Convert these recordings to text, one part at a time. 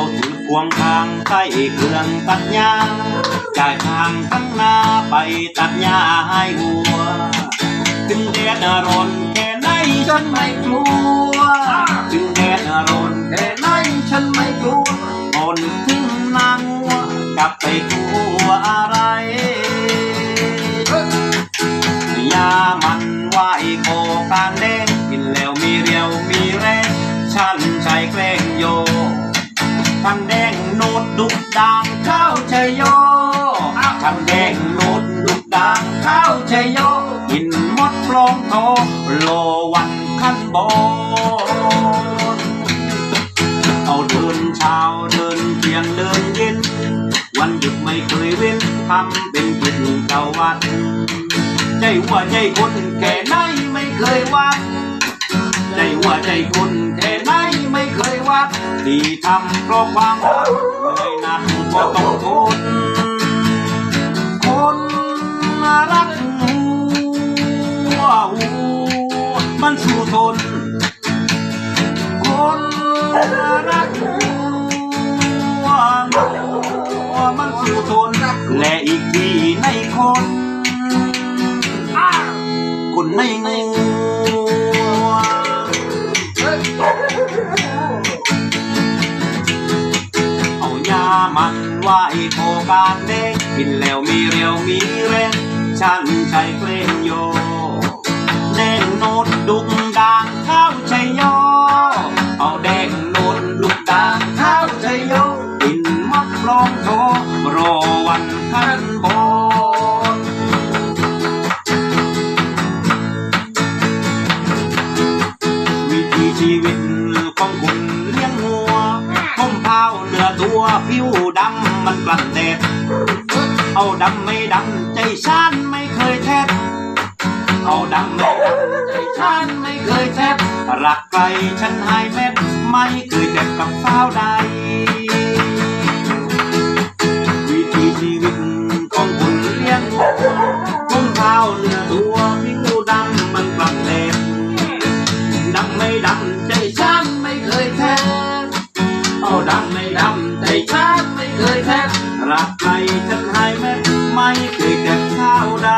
เอาถือพวงทางใส่เครื่องตัดหญ้าจ่ายทางข้างหน้าไปตัดหญ้าให้วัว ถึงแดดร้อนแค่ไหนฉันไม่กลัว ถึงแดดร้อนแค่ไหนฉันไม่กลัวคนถึงนางวัวกลับไปกลัวอะไรยามันไหวโคการเด้งกินแล้วมีเรียวมีแรงฉันใจเกรงโย ทำแดงโนดดุกดังเข้าชยโยทำแดงโนดดุกดังเข้าชยโยกินมดปลองโทโลวันขั้นบนเอาเดินเช้าเดินเที่ยงเดินเย็น วันหยุดไม่เคยเว้นทำเป็นกิจเจ้าวัดใจหัวใจคนแค่ไหนไม่เคยวัดใจหัวใจคนแค่ไหน ที่ทำเพราะความรักเลยนักก็ต้องทนคนรักหัวหัวมันสู้ทน คนรักหัวมันสู้ทน และอีกทีในคน คนในงั มันไหวโคการเด็กกินแล้วมีเรียวมีแรงฉันใจเกรงโยแดงโนดดุกดังเข้าใจโยเอาแดงโนดดุกดังเข้าใจโยกินมัดลองโทรอวันขันบนวิถีชีวิตของคุณ วผิวดำมันกลั่นแดด เอาดำไม่ดำใจฉันไม่เคยแทบ เอาดำไม่ดำใจฉันไม่เคยแทบ รักใครฉันหายแมบไม่เคยแทบกับสาวใด ไม่ดำใจฉันไม่เคยแท้รักใครฉันให้แม้ไม่เคยแก่ข้าวใด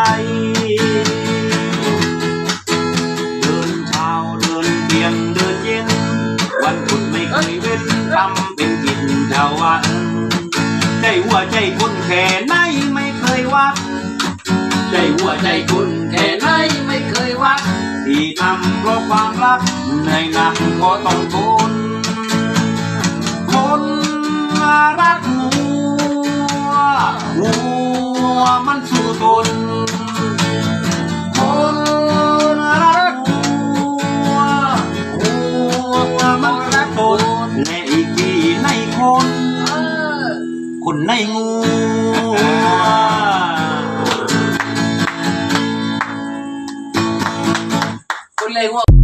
เดินเช้าเดินเที่ยงเดินเย็น วันพุธไม่เคยเว้นทำเป็นกินชาววันใจหัวใจคนแค่ไหนไม่เคยวัดใจหัวใจคุณแค่ไหนไม่เคยวัดที่ทำเพราะความรักในหนักก็ต้องทน รักหัวหัวมันสู้ทนคนรักหัวหัวมันรักทนและอีกทีในคน คนในงูคุณเลยว่า